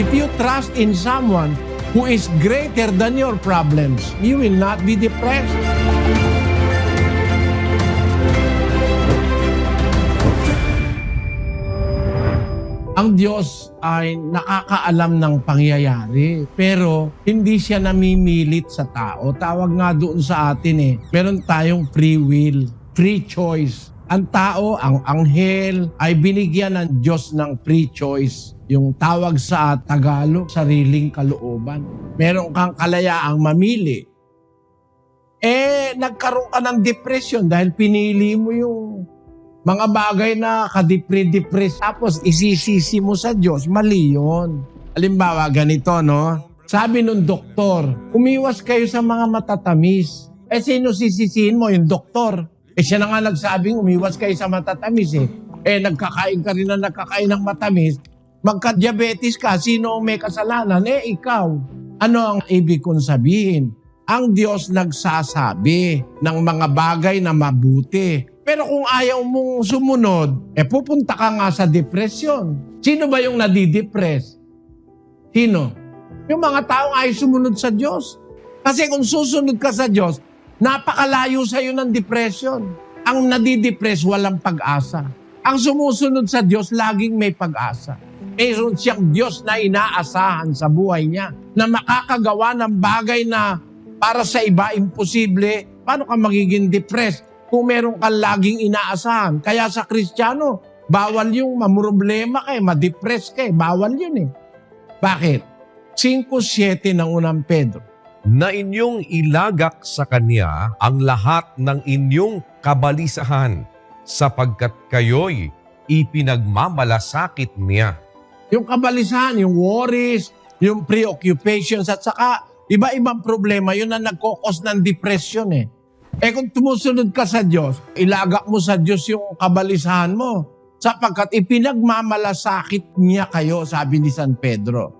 If you trust in someone who is greater than your problems, you will not be depressed. Ang Diyos ay nakakaalam ng pangyayari, pero hindi siya namimilit sa tao. Tawag nga doon sa atin eh, meron tayong free will, free choice. Ang tao, ang anghel, ay binigyan ng Diyos ng free choice. Yung tawag sa Tagalog, sariling kalooban. Meron kang kalayaang mamili. Eh, nagkaroon ka ng depression dahil pinili mo yung mga bagay na kadepre-depress. Tapos isisisi mo sa Diyos, mali yun. Halimbawa, ganito, no? Sabi nung doktor, umiwas kayo sa mga matatamis. Eh, sino sisisihin mo? Yung doktor. Eh, siya na nga nagsabing umiwas kayo sa matatamis eh. Eh, nagkakain ka rin na nagkakain ng matamis. Magka-diabetes ka, sino may kasalanan? Eh, ikaw. Ano ang ibig kong sabihin? Ang Diyos nagsasabi ng mga bagay na mabuti. Pero kung ayaw mong sumunod, eh pupunta ka nga sa depression. Sino ba yung nadidepress? Sino? Yung mga taong ayaw sumunod sa Diyos. Kasi kung susunod ka sa Diyos, napakalayo sa iyo ng depression. Ang nadidepress, walang pag-asa. Ang sumusunod sa Diyos, laging may pag-asa. Meron siyang Diyos na inaasahan sa buhay niya na makakagawa ng bagay na para sa iba imposible. Paano ka magiging depressed kung meron kang laging inaasahan? Kaya sa Kristiyano, bawal yung mamroblema ka, eh, ma-depress ka, eh. bawal yun eh. Bakit? 5.7 ng unang Pedro. Na inyong ilagak sa Kanya ang lahat ng inyong kabalisahan sapagkat kayo'y ipinagmamalasakit niya. Yung kabalisahan, yung worries, yung preoccupations, at saka iba-ibang problema, yun ang nagkokos ng depression eh. Eh kung tumusunod ka sa Diyos, ilagak mo sa Diyos yung kabalisahan mo. Sapagkat ipinagmamalasakit niya kayo, sabi ni San Pedro.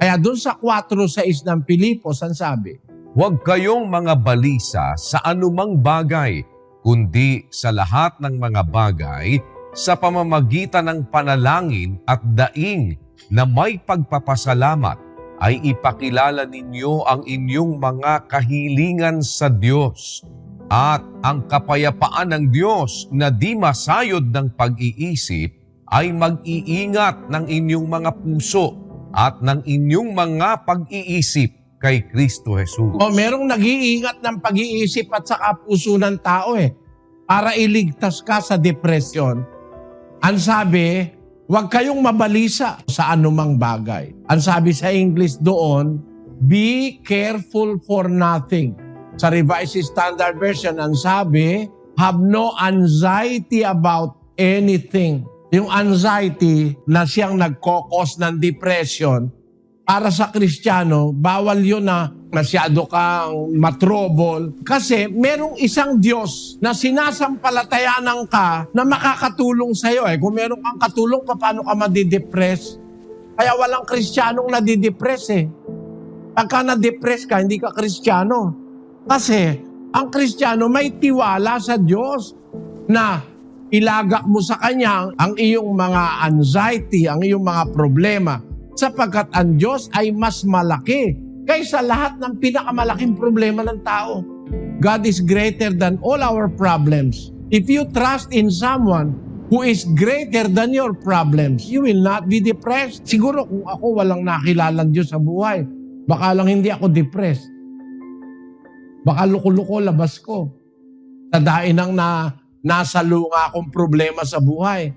Kaya doon sa 4.6 ng Pilipos, ang sabi, Huwag kayong mga balisa sa anumang bagay, kundi sa lahat ng mga bagay sa pamamagitan ng panalangin at daing na may pagpapasalamat ay ipakilala ninyo ang inyong mga kahilingan sa Diyos at ang kapayapaan ng Diyos na di masayod ng pag-iisip ay mag-iingat ng inyong mga puso at ng inyong mga pag-iisip kay Kristo Jesus. o merong nag-iingat ng pag-iisip at saka puso ng tao eh, para iligtas ka sa depression. Ang sabi, huwag kayong mabalisa sa anumang bagay. Ang sabi sa English doon, be careful for nothing. Sa Revised Standard Version, ang sabi, have no anxiety about anything. Yung anxiety na siyang nagkokos ng depression, para sa Kristiyano, bawal yun na masyado kang matrobol. Kasi merong isang Diyos na sinasampalatayanan ka na makakatulong sa'yo. Eh. Kung meron kang katulong, paano ka madidepress? Kaya walang Kristiyanong nadidepress eh. Pagka na-depress ka, hindi ka Kristiyano. Kasi ang Kristiyano may tiwala sa Diyos na ilagak mo sa Kanya ang iyong mga anxiety, ang iyong mga problema sapagkat ang Diyos ay mas malaki kaysa lahat ng pinakamalaking problema ng tao. God is greater than all our problems. If you trust in someone who is greater than your problems, you will not be depressed. Siguro kung ako walang nakilalang Diyos sa buhay, baka lang hindi ako depressed. Baka luko-luko labas ko. Tadain ang na, nasa lunga akong problema sa buhay.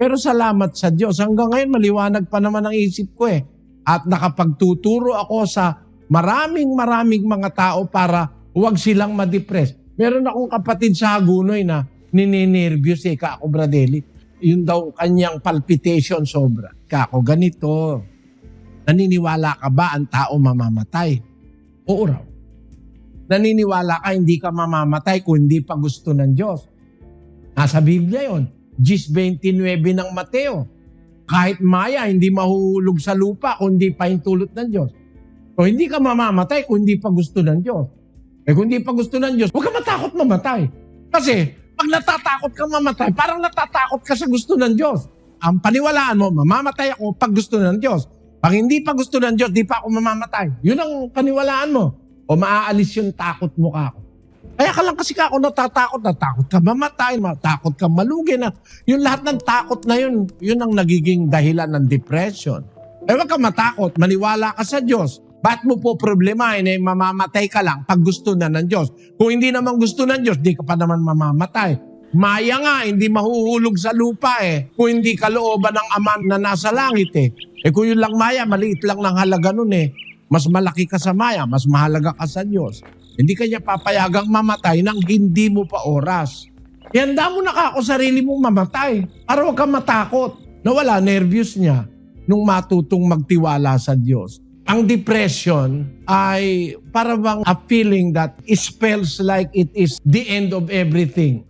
Pero salamat sa Diyos. Hanggang ngayon, maliwanag pa naman ang isip ko eh. At nakapagtuturo ako sa maraming maraming mga tao para huwag silang ma-depress. Meron akong kapatid sa Hagunoy na nininervyos eh, Kako Bradeli. Yun daw kanyang palpitation sobra. Kako, ganito. Naniniwala ka ba ang tao mamamatay? Oo raw. Naniniwala ka hindi ka mamamatay kung hindi pa gusto ng Diyos. Nasa Biblia yon. Gis 29 ng Mateo. Kahit maya, hindi mahuhulog sa lupa kung hindi pa hintulot ng Diyos. O hindi ka mamamatay kung hindi pa gusto ng Diyos. Eh kung hindi pa gusto ng Diyos, huwag ka matakot mamatay. Kasi pag natatakot ka mamatay, parang natatakot ka sa gusto ng Diyos. Ang paniwalaan mo, mamamatay ako pag gusto ng Diyos. Pag hindi pa gusto ng Diyos, di pa ako mamamatay. Yun ang paniwalaan mo. O maaalis yung takot mo ka ako. Kaya ka lang kasi ka ako natatakot, natakot ka mamatay, natakot ka malugi na. Yung lahat ng takot na yun, yun ang nagiging dahilan ng depression. Eh wag ka matakot, maniwala ka sa Diyos. Ba't mo po problemahin eh mamamatay ka lang pag gusto na ng Diyos? Kung hindi naman gusto ng Diyos, di ka pa naman mamamatay. Maya nga, hindi mahuhulog sa lupa eh. Kung hindi kalooban ng ama na nasa langit eh. Eh kung yun lang maya, maliit lang ng halaga nun eh. Mas malaki ka sa maya, mas mahalaga ka sa Diyos. Hindi kanya papayagang mamatay nang hindi mo pa oras. Ihanda mo na ako sarili mong mamatay para huwag kang matakot na wala nervyos niya nung matutong magtiwala sa Diyos. Ang depression ay para bang a feeling that spells like it is the end of everything.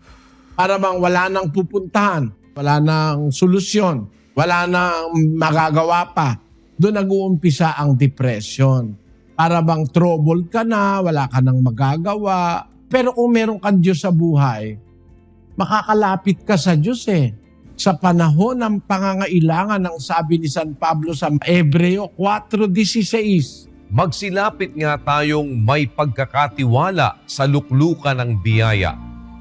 Para bang wala nang pupuntahan, wala nang solusyon, wala nang magagawa pa. Doon nag-uumpisa ang depression. Para bang troubled ka na, wala ka nang magagawa. Pero kung meron kang Diyos sa buhay, makakalapit ka sa Diyos eh. Sa panahon ng pangangailangan ng sabi ni San Pablo sa Ebreo 4.16, Magsilapit nga tayong may pagkakatiwala sa luklukan ng biyaya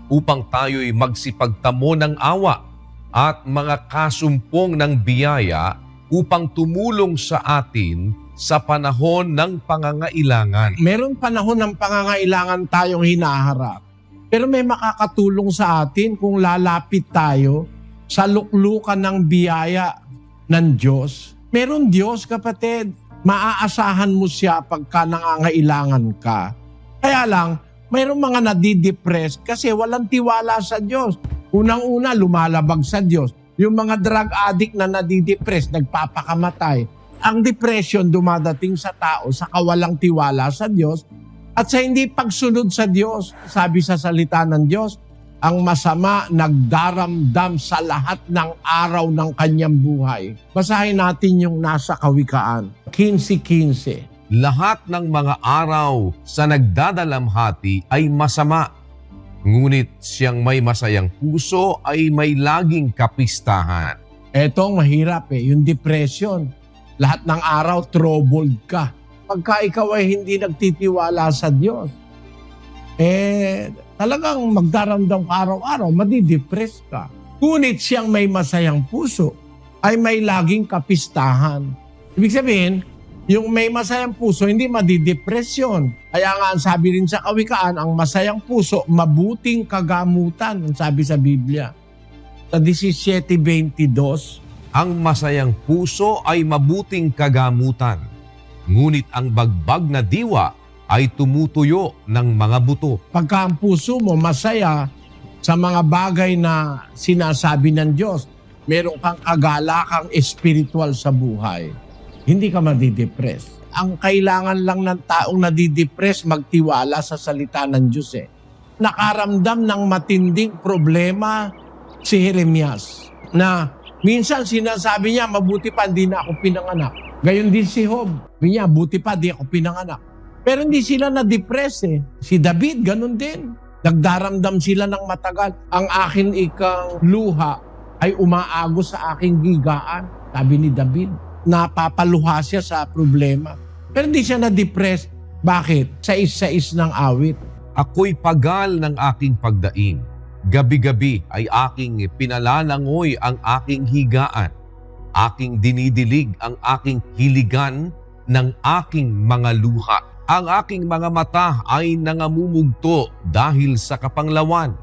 upang tayo'y magsipagtamo ng awa at mga kasumpong ng biyaya upang tumulong sa atin sa panahon ng pangangailangan. meron panahon ng pangangailangan tayong hinaharap. Pero may makakatulong sa atin kung lalapit tayo sa luklukan ng biyaya ng Diyos. Meron Diyos, kapatid. Maaasahan mo siya pagka nangangailangan ka. Kaya lang, mayroong mga nadidepress kasi walang tiwala sa Diyos. Unang-una, lumalabag sa Diyos. Yung mga drug addict na nadidepress, nagpapakamatay. Ang depression dumadating sa tao sa kawalang tiwala sa Diyos at sa hindi pagsunod sa Diyos. Sabi sa salita ng Diyos, ang masama nagdaramdam sa lahat ng araw ng kanyang buhay. Basahin natin yung nasa kawikaan. 15.15. Lahat ng mga araw sa nagdadalamhati ay masama. Ngunit siyang may masayang puso ay may laging kapistahan. Etong mahirap eh, yung depression. Lahat ng araw, troubled ka. Pagka ikaw ay hindi nagtitiwala sa Diyos, eh, talagang magdaramdam ka araw-araw, madidepress ka. Ngunit siyang may masayang puso ay may laging kapistahan. Ibig sabihin, yung may masayang puso, hindi madidepresyon. Kaya nga ang sabi rin sa kawikaan, ang masayang puso, mabuting kagamutan, sabi sa Biblia. Sa 17.22, Ang masayang puso ay mabuting kagamutan. Ngunit ang bagbag na diwa ay tumutuyo ng mga buto. pagka ang puso mo masaya sa mga bagay na sinasabi ng Diyos, meron kang kagalakang espiritual sa buhay, hindi ka madidepress. Ang kailangan lang ng taong nadidepress, magtiwala sa salita ng Diyos eh. Nakaramdam ng matinding problema si Jeremias na minsan sinasabi niya, mabuti pa hindi na ako pinanganak. Gayon din si Job. Niya, buti pa di ako pinanganak. Pero hindi sila na-depress eh. Si David, ganun din. Nagdaramdam sila ng matagal. Ang akin ikang luha ay umaagos sa aking gigaan. Sabi ni David. Napapaluha siya sa problema. Pero hindi siya na-depress. Bakit? Sa is-sa-is ng awit. Ako'y pagal ng aking pagdaing. Gabi-gabi ay aking pinalanangoy ang aking higaan. Aking dinidilig ang aking hiligan ng aking mga luha. Ang aking mga mata ay nangamumugto dahil sa kapanglawan.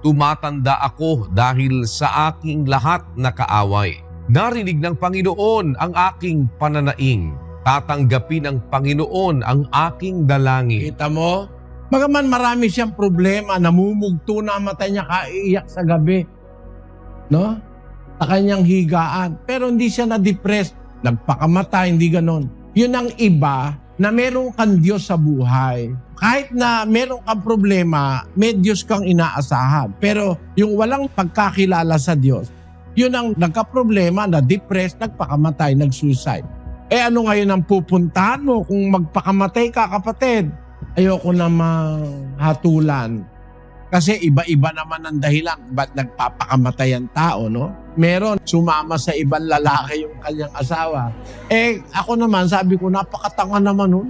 Tumatanda ako dahil sa aking lahat na kaaway. Narinig ng Panginoon ang aking pananaing. Tatanggapin ng Panginoon ang aking dalangin. Kita mo? Bagaman marami siyang problema, namumugto na ang mata niya, kaiiyak sa gabi. No? Sa kanyang higaan. Pero hindi siya na-depress. Nagpakamatay, hindi ganon. Yun ang iba na meron kang Diyos sa buhay. Kahit na meron kang problema, may Diyos kang inaasahan. Pero yung walang pagkakilala sa Diyos, yun ang nagka-problema, na-depress, nagpakamatay, nag-suicide. Eh ano ngayon ang pupuntahan mo kung magpakamatay ka kapatid? Ayoko namang hatulan. Kasi iba-iba naman ang dahilan ba't nagpapakamatay ang tao, no? meron sumama sa ibang lalaki yung kanyang asawa. Eh, ako naman, sabi ko, napakatanga naman nun.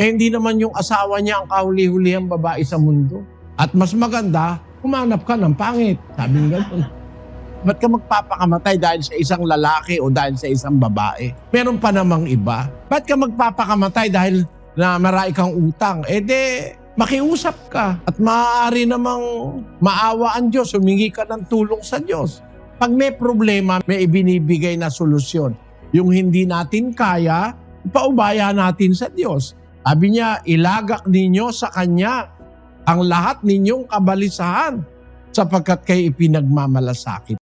Eh, hindi naman yung asawa niya ang kahuli-huli ang babae sa mundo. At mas maganda, humanap ka ng pangit. Sabi nga ganun. Ba't ka magpapakamatay dahil sa isang lalaki o dahil sa isang babae? Meron pa namang iba. Ba't ka magpapakamatay dahil na marami kang utang? Eh makiusap ka. At maaari namang maawa ang Diyos. Humingi ka ng tulong sa Diyos. Pag may problema, may ibinibigay na solusyon. Yung hindi natin kaya, ipaubaya natin sa Diyos. Sabi niya, ilagak ninyo sa Kanya ang lahat ninyong kabalisahan sapagkat kayo ipinagmamalasakit